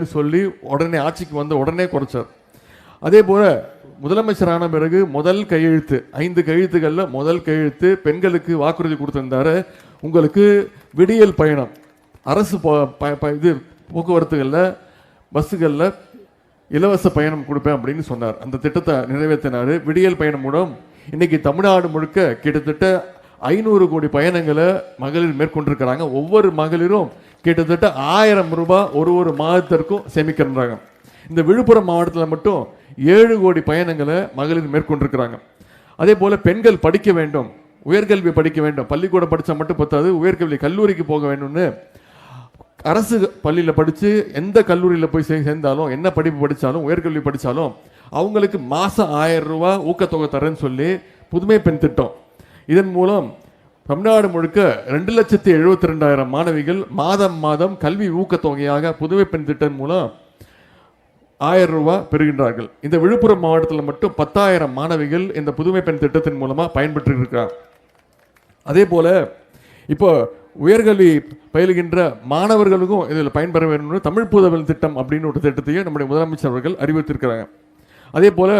சொல்லி உடனே ஆட்சிக்கு வந்து உடனே குறைச்சார். அதே போல முதலமைச்சரான பிறகு முதல் கையெழுத்து ஐந்து கையெழுத்துகளில் முதல் கையெழுத்து பெண்களுக்கு வாக்குறுதி கொடுத்திருந்தாரு. உங்களுக்கு விடியல் பயணம் அரசு ப- ப- இது போக்குவரத்துகளில் பஸ்ஸுகளில் இலவச பயணம் கொடுப்பேன் அப்படின்னு சொன்னார். அந்த திட்டத்தை நிறைவேற்றினார். விடியல் பயணம் மூலம் இன்னைக்கு தமிழ்நாடு முழுக்க கிட்டத்தட்ட ஐநூறு கோடி பயணங்களை மகளிர் மேற்கொண்டிருக்கிறாங்க. ஒவ்வொரு மகளிரும் கிட்டத்தட்ட ஆயிரம் ரூபாய் ஒரு ஒரு மாதத்திற்கும் சேமிக்கிறாங்க இந்த விழுப்புரம் மாவட்டத்தில் மட்டும் ஏழு கோடி பயணங்களை மகளிர் மேற்கொண்டிருக்கிறாங்க. அதே போல் பெண்கள் படிக்க வேண்டும் உயர்கல்வி படிக்க வேண்டும். பள்ளிக்கூடம் படித்தா மட்டும் பத்தாது உயர்கல்வி கல்லூரிக்கு போக வேண்டும்னு அரசு பள்ளியில் படித்து எந்த கல்லூரியில் போய் சேர்ந்தாலும் என்ன படிப்பு படித்தாலும் உயர்கல்வி படித்தாலும் அவங்களுக்கு மாதம் ஆயிரம் ரூபா ஊக்கத்தொகை தரேன்னு சொல்லி புதுமை பெண் திட்டம். இதன் மூலம் தமிழ்நாடு முழுக்க ரெண்டு லட்சத்தி எழுபத்தி ரெண்டாயிரம் மாணவிகள் மாதம் மாதம் கல்வி ஊக்கத்தொகையாக புதுமை பெண் திட்டம் மூலம் ஆயிரம் ரூபாய் பெறுகின்றார்கள். இந்த விழுப்புரம் மாவட்டத்தில் மட்டும் பத்தாயிரம் மாணவிகள் இந்த புதுமை பெண் திட்டத்தின் மூலமாக பயன்பெற்று இருக்கிறார் அதே போல் இப்போ உயர்கல்வி பயிலுகின்ற மாணவர்களுக்கும் இதில் பயன்பெற வேண்டும் தமிழ் புதவல் திட்டம் அப்படின்னு ஒரு திட்டத்தையும் நம்முடைய முதலமைச்சர் அவர்கள் அறிவித்திருக்கிறாங்க அதே போல்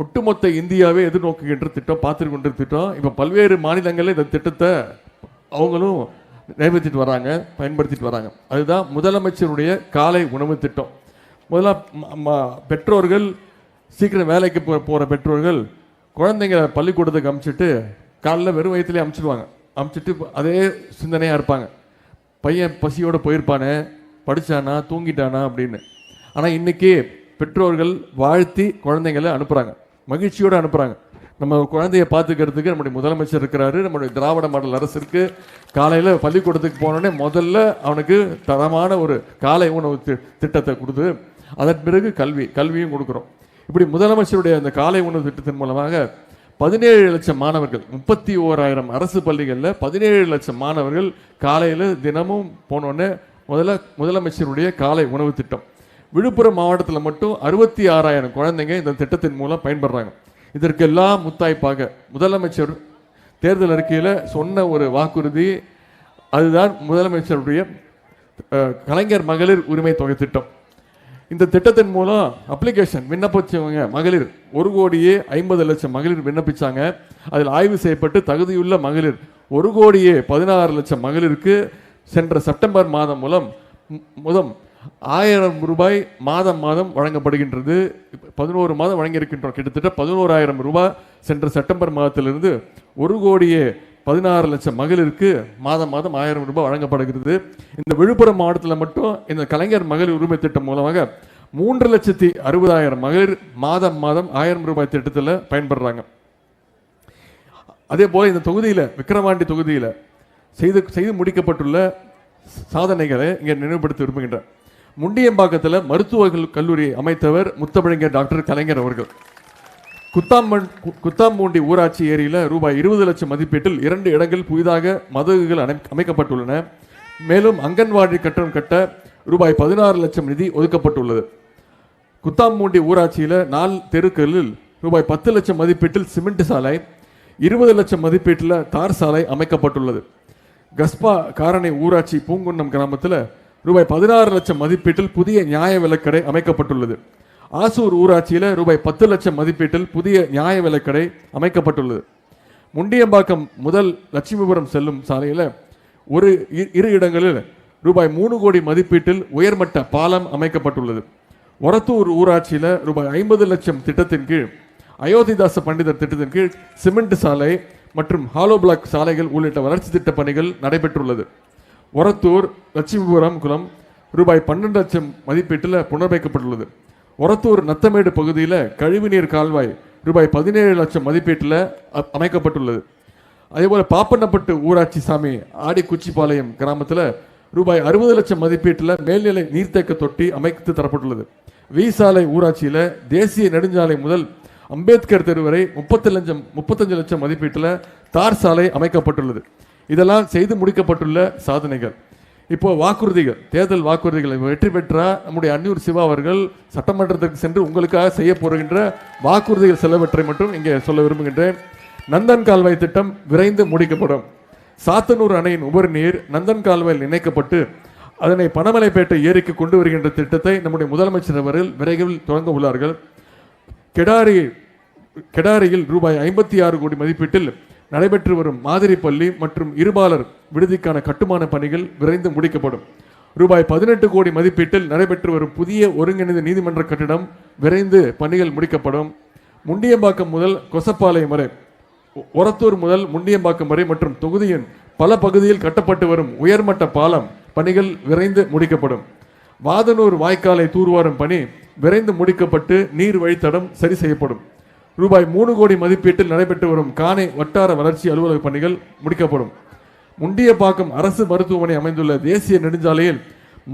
ஒட்டுமொத்த இந்தியாவே எதிர்நோக்குகின்ற திட்டம் பார்த்துட்டு கொண்டு திட்டம். இப்போ பல்வேறு மாநிலங்களில் இந்த திட்டத்தை அவங்களும் நிறைவேற்றிட்டு வராங்க பயன்படுத்திட்டு வராங்க. அதுதான் முதலமைச்சருடைய காலை உணவு திட்டம். முதல்ல ம- ம- பெற்றோர்கள் சீக்கிரம் வேலைக்கு போ போகிற பெற்றோர்கள் குழந்தைங்க பள்ளிக்கூடத்துக்கு அமுச்சிட்டு காலைல வெறும் வயிற்றுலேயே அமுச்சிடுவாங்க. அமுச்சிட்டு அதே சிந்தனையாக இருப்பாங்க. பையன் பசியோடு போயிருப்பானே படிச்சானா தூங்கிட்டானா அப்படின்னு. ஆனால் இன்னைக்கு பெற்றோர்கள் வாழ்த்தி குழந்தைங்களை அனுப்புகிறாங்க மகிழ்ச்சியோடு அனுப்புகிறாங்க நம்ம குழந்தைய பார்த்துக்கிறதுக்கு நம்முடைய முதலமைச்சர் இருக்கிறாரு நம்முடைய திராவிட மாடல் அரசு இருக்கு. காலையில் பள்ளிக்கூடத்துக்கு போனோடனே முதல்ல அவனுக்கு தரமான ஒரு காலை உணவு தி- திட்டத்தை கொடுத்து அதன் பிறகு கல்வி கல்வியும் கொடுக்குறோம். இப்படி முதலமைச்சருடைய அந்த காலை உணவு திட்டத்தின் மூலமாக பதினேழு லட்சம் மாணவர்கள் முப்பத்தி ஓராயிரம் அரசு பள்ளிகளில் பதினேழு லட்சம் மாணவர்கள் காலையில் தினமும் போனோடனே முதல்ல முதலமைச்சருடைய காலை உணவு திட்டம். விழுப்புரம் மாவட்டத்தில் மட்டும் அறுபத்தி ஆறாயிரம் குழந்தைங்க இந்த திட்டத்தின் மூலம் பயன்படுறாங்க. இதற்கெல்லாம் முத்தாய்ப்பாக முதலமைச்சர் தேர்தல் அறிக்கையில் சொன்ன ஒரு வாக்குறுதி அதுதான் முதலமைச்சருடைய கலைஞர் மகளிர் உரிமை தொகை திட்டம். இந்த திட்டத்தின் மூலம் அப்ளிகேஷன் விண்ணப்பிச்சவங்க மகளிர் ஒரு கோடியே ஐம்பது லட்சம் மகளிர் விண்ணப்பிச்சாங்க. அதில் ஆய்வு செய்யப்பட்டு தகுதியுள்ள மகளிர் ஒரு கோடியே பதினாறு லட்சம் மகளிருக்கு சென்ற செப்டம்பர் மாதம் மூலம் முதம் ஆயிரம் ரூபாய் மாதம் மாதம் வழங்கப்படுகின்றது. பதினோரு மாதம் வழங்கியிருக்கின்றோம். கிட்டத்தட்ட பதினோராயிரம் ரூபாய் சென்ற செப்டம்பர் மாதத்திலிருந்து ஒரு கோடியே பதினாறு லட்சம் மகளிருக்கு மாதம் மாதம் ஆயிரம் ரூபாய் வழங்கப்படுகிறது. இந்த விழுப்புரம் மாவட்டத்தில் மட்டும் இந்த கலைஞர் மகளிர் உரிமை திட்டம் மூலமாக மூன்று லட்சத்தி அறுபதாயிரம் மகளிர் மாதம் மாதம் ஆயிரம் ரூபாய் திட்டத்தில் பயன்படுறாங்க. அதே போல் இந்த தொகுதியில் விக்கிரவாண்டி தொகுதியில் செய்து செய்து முடிக்கப்பட்டுள்ள சாதனைகளை இங்கே நினைவுபடுத்த விரும்புகின்றேன். முண்டியம்பாக்கத்தில் மருத்துவர்கள் கல்லூரி அமைத்தவர் முத்தமிழங்கர் டாக்டர் கலைஞர் அவர்கள். குத்தாம்பன் கு- குத்தாம்பூண்டி ஊராட்சி ஏரியில் ரூபாய் இருபது லட்சம் மதிப்பீட்டில் இரண்டு இடங்கள் புதிதாக மதகுகள் அமை- அமைக்கப்பட்டுள்ளன. மேலும் அங்கன்வாடி கட்டணம் கட்ட ரூபாய் பதினாறு லட்சம் நிதி ஒதுக்கப்பட்டுள்ளது. குத்தாம்பூண்டி ஊராட்சியில் நாலு தெருக்களில் ரூபாய் பத்து லட்சம் மதிப்பீட்டில் சிமெண்ட் சாலை இருபது லட்சம் மதிப்பீட்டில் தார் சாலை அமைக்கப்பட்டுள்ளது. கஸ்பா காரணை ஊராட்சி பூங்குன்னம் கிராமத்தில் ரூபாய் பதினாறு லட்சம் மதிப்பீட்டில் புதிய நியாய விலக்கடை அமைக்கப்பட்டுள்ளது. ஆசூர் ஊராட்சியில் ரூபாய் பத்து லட்சம் மதிப்பீட்டில் புதிய நியாய விலக்கடை அமைக்கப்பட்டுள்ளது. முண்டியம்பாக்கம் முதல் லட்சுமிபுரம் செல்லும் சாலையில் ஒரு இரு இடங்களில் ரூபாய் மூணு கோடி மதிப்பீட்டில் உயர்மட்ட பாலம் அமைக்கப்பட்டுள்ளது. ஒரத்தூர் ஊராட்சியில் ரூபாய் ஐம்பது லட்சம் திட்டத்தின் கீழ் அயோத்திதாச பண்டிதர் திட்டத்தின் கீழ் சிமெண்ட் சாலை மற்றும் ஹாலோ பிளாக் சாலைகள் உள்ளிட்ட வளர்ச்சி திட்ட பணிகள் நடைபெற்றுள்ளது. ஒரத்தூர் லட்சுமிபுரம் குளம் ரூபாய் பன்னெண்டு லட்சம் மதிப்பீட்டில் புனர்மைக்கப்பட்டுள்ளது ஒரத்தூர் நத்தமேடு பகுதியில் கழிவுநீர் கால்வாய் ரூபாய் பதினேழு லட்சம் மதிப்பீட்டில் அமைக்கப்பட்டுள்ளது. அதேபோல் பாப்பண்ணப்பட்டு ஊராட்சி சாமி ஆடிக்குச்சிப்பாளையம் கிராமத்தில் ரூபாய் அறுபது லட்சம் மதிப்பீட்டில் மேல்நிலை நீர்த்தேக்க தொட்டி அமைத்து தரப்பட்டுள்ளது. வி சாலை ஊராட்சியில் தேசிய நெடுஞ்சாலை முதல் அம்பேத்கர் தெரு வரை முப்பத்தி லட்சம் முப்பத்தஞ்சு லட்சம் மதிப்பீட்டில் தார் சாலை அமைக்கப்பட்டுள்ளது. இதெல்லாம் செய்து முடிக்கப்பட்டுள்ள சாதனைகள். இப்போ வாக்குறுதிகள் தேர்தல் வாக்குறுதிகளை வெற்றி பெற்றால் நம்முடைய அன்னியூர் சிவா அவர்கள் சட்டமன்றத்திற்கு சென்று உங்களுக்காக செய்ய போகின்ற வாக்குறுதிகள் சிலவற்றை மட்டும் இங்கே சொல்ல விரும்புகின்றேன். நந்தன் கால்வாய் திட்டம் விரைந்து முடிக்கப்படும். சாத்தனூர் அணையின் உபரி நீர் நந்தன் கால்வாயில் இணைக்கப்பட்டு அதனை பனமலைப்பேட்டை ஏரிக்கு கொண்டு வருகின்ற திட்டத்தை நம்முடைய முதலமைச்சர் அவர்கள் விரைவில் தொடங்க உள்ளார்கள். கெடாரி கெடாரியில் ரூபாய் ஐம்பத்தி ஆறு கோடி மதிப்பீட்டில் நடைபெற்று வரும் மாதிரி பள்ளி மற்றும் இருபாலர் விடுதிக்கான கட்டுமான பணிகள் விரைந்து முடிக்கப்படும். ரூபாய் பதினெட்டு கோடி மதிப்பீட்டில் நடைபெற்று வரும் புதிய ஒருங்கிணைந்த நீதிமன்ற கட்டிடம் விரைந்து பணிகள் முடிக்கப்படும். முண்டியம்பாக்கம் முதல் கொசப்பாளையம் வரை உரத்தூர் ஒரத்தூர் முதல் முண்டியம்பாக்கம் வரை மற்றும் தொகுதியின் பல பகுதியில் கட்டப்பட்டு வரும் உயர்மட்ட பாலம் பணிகள் விரைந்து முடிக்கப்படும். வாதனூர் வாய்க்காலை தூர்வாரும் பணி விரைந்து முடிக்கப்பட்டு நீர் வழித்தடம் சரி செய்யப்படும். ரூபாய் மூணு கோடி மதிப்பீட்டில் நடைபெற்று வரும் காணை வட்டார வளர்ச்சி அலுவலக பணிகள் முடிக்கப்படும். முண்டியப்பாக்கம் அரசு மருத்துவமனை அமைந்துள்ள தேசிய நெடுஞ்சாலையில்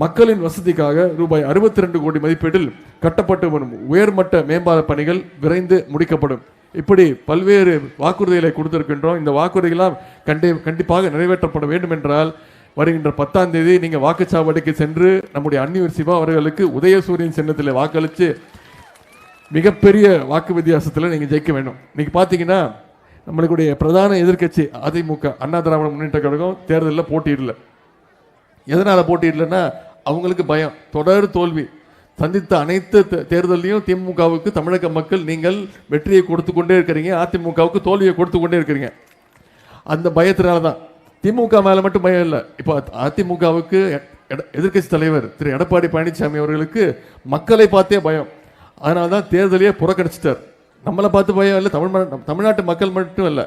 மக்களின் வசதிக்காக ரூபாய் 62 கோடி மதிப்பீட்டில் கட்டப்பட்டு வரும் உயர்மட்ட மேம்பால பணிகள் விரைந்து முடிக்கப்படும். இப்படி பல்வேறு வாக்குறுதிகளை கொடுத்திருக்கின்றோம். இந்த வாக்குறுதிகளாம் கண்டி கண்டிப்பாக நிறைவேற்றப்பட வேண்டும் என்றால் வருகின்ற பத்தாம் தேதி நீங்கள் வாக்குச்சாவடிக்கு சென்று நம்முடைய அன்னியூர் சிவா அவர்களுக்கு உதயசூரியன் சின்னத்தில் வாக்களித்து மிகப்பெரிய வாக்கு வித்தியாசத்தில் நீங்கள் ஜெயிக்க வேண்டும். இன்னைக்கு பார்த்தீங்கன்னா நம்மளுடைய பிரதான எதிர்க்கட்சி அதிமுக அண்ணா திராவிட முன்னேற்ற கழகம் தேர்தலில் போட்டியிடல. எதனால் போட்டியிடலன்னா அவங்களுக்கு பயம். தொடர் தோல்வி. சந்தித்த அனைத்து தே- தேர்தல்லையும் திமுகவுக்கு தமிழக மக்கள் நீங்கள் வெற்றியை கொடுத்து கொண்டே இருக்கிறீங்க அதிமுகவுக்கு தோல்வியை கொடுத்து கொண்டே இருக்கிறீங்க. அந்த பயத்தினால தான். திமுக மேலே மட்டும் பயம் இல்லை. இப்போ அதிமுகவுக்கு எதிர்க்கட்சி தலைவர் திரு. எடப்பாடி பழனிசாமி அவர்களுக்கு மக்களை பார்த்தே பயம். அதனால தான் தேர்தலையே புறக்கணிச்சிட்டார். நம்மளை பார்த்து பயம் இல்லை தமிழ் தமிழ்நாட்டு மக்கள் மட்டும் இல்லை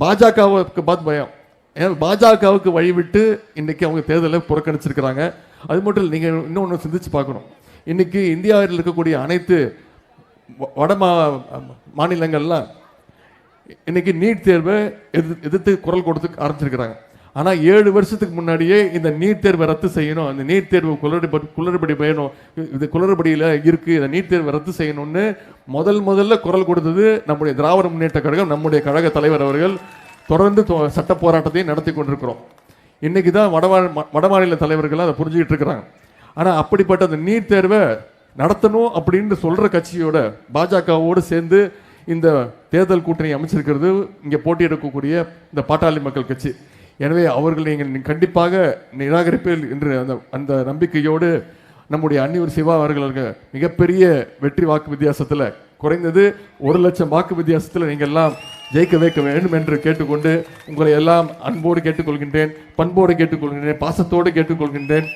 பாஜகவுக்கு பார்த்து பயம். ஏன்னா பாஜகவுக்கு வழிவிட்டு இன்றைக்கி அவங்க தேர்தலை புறக்கணிச்சிருக்கிறாங்க. அது மட்டும் இல்லை நீங்கள் இன்னொன்று சிந்திச்சு பார்க்கணும். இன்றைக்கி இந்தியாவில் இருக்கக்கூடிய அனைத்து வ- வட மா மாநிலங்கள்லாம் இன்றைக்கி நீட் தேர்வை எதிர்த்து எதிர்த்து குரல் கொடுத்து ஆரம்பிச்சிருக்கிறாங்க. ஆனால் ஏழு வருஷத்துக்கு முன்னாடியே இந்த நீட் தேர்வை ரத்து செய்யணும். அந்த நீட் தேர்வு குளறுபடி குளறுபடி வேணும் இது குளறுபடியில் இருக்குது இந்த நீட் தேர்வை ரத்து செய்யணும்னு முதல் முதல்ல குரல் கொடுத்தது நம்முடைய திராவிட முன்னேற்ற கழகம் நம்முடைய கழக தலைவர் அவர்கள் தொடர்ந்து தொ- சட்ட போராட்டத்தையும் நடத்தி கொண்டிருக்கிறோம். இன்றைக்கி தான் வடமா வடமாநில தலைவர்கள் அதை புரிஞ்சுக்கிட்டு இருக்கிறாங்க. ஆனால் அப்படிப்பட்ட அந்த நீட் தேர்வை நடத்தணும் அப்படின்னு சொல்கிற கட்சியோட பாஜகவோடு சேர்ந்து இந்த தேர்தல் கூட்டணி அமைச்சிருக்கிறது. இங்கே போட்டியிடக்கூடிய இந்த பாட்டாளி மக்கள் கட்சி. எனவே அவர்கள் நீங்கள் கண்டிப்பாக நிராகரிப்பில் என்று அந்த அந்த நம்பிக்கையோடு நம்முடைய அன்னியூர் சிவா அவர்களுக்கு மிகப்பெரிய வெற்றி வாக்கு வித்தியாசத்தில் குறைந்தது ஒரு லட்சம் வாக்கு வித்தியாசத்தில் நீங்கள் எல்லாம் ஜெயிக்க வைக்க வேண்டும் என்று கேட்டுக்கொண்டு உங்களை எல்லாம் அன்போடு கேட்டுக்கொள்கின்றேன் பண்போடு கேட்டுக்கொள்கின்றேன் பாசத்தோடு கேட்டுக்கொள்கின்றேன்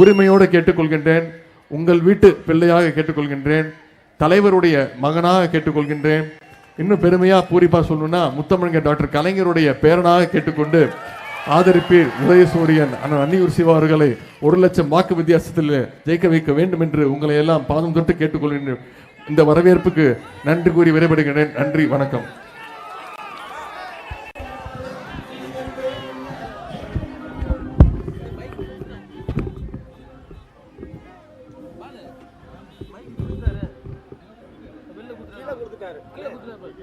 உரிமையோடு கேட்டுக்கொள்கின்றேன் உங்கள் வீட்டு பிள்ளையாக கேட்டுக்கொள்கின்றேன் தலைவருடைய மகனாக கேட்டுக்கொள்கின்றேன். இன்னும் பெருமையாக பூரிப்பாக சொல்லணும்னா முத்தமிழங்க டாக்டர் கலைஞருடைய பேரனாக கேட்டுக்கொண்டு ஆதரிப்பீர் உதயசூரியன் அண்ணன் அன்னியூர் சிவா அவர்களை ஒரு லட்சம் வாக்கு வித்தியாசத்தில் ஜெயிக்க வைக்க வேண்டும் என்று உங்களை எல்லாம் பாதம் தொட்டு கேட்டுக்கொள்கின்றேன் இந்த வரவேற்புக்கு நன்றி கூறி விடைபெறுகிறேன். நன்றி வணக்கம். கீழே கொடுத்துட்டாரு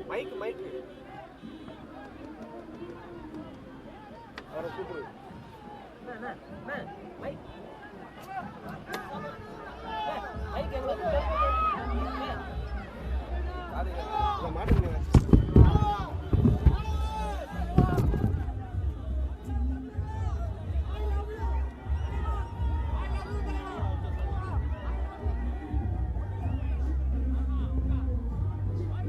மைக் மைக் அவரை கூப்பிடு. மாட்டுங்க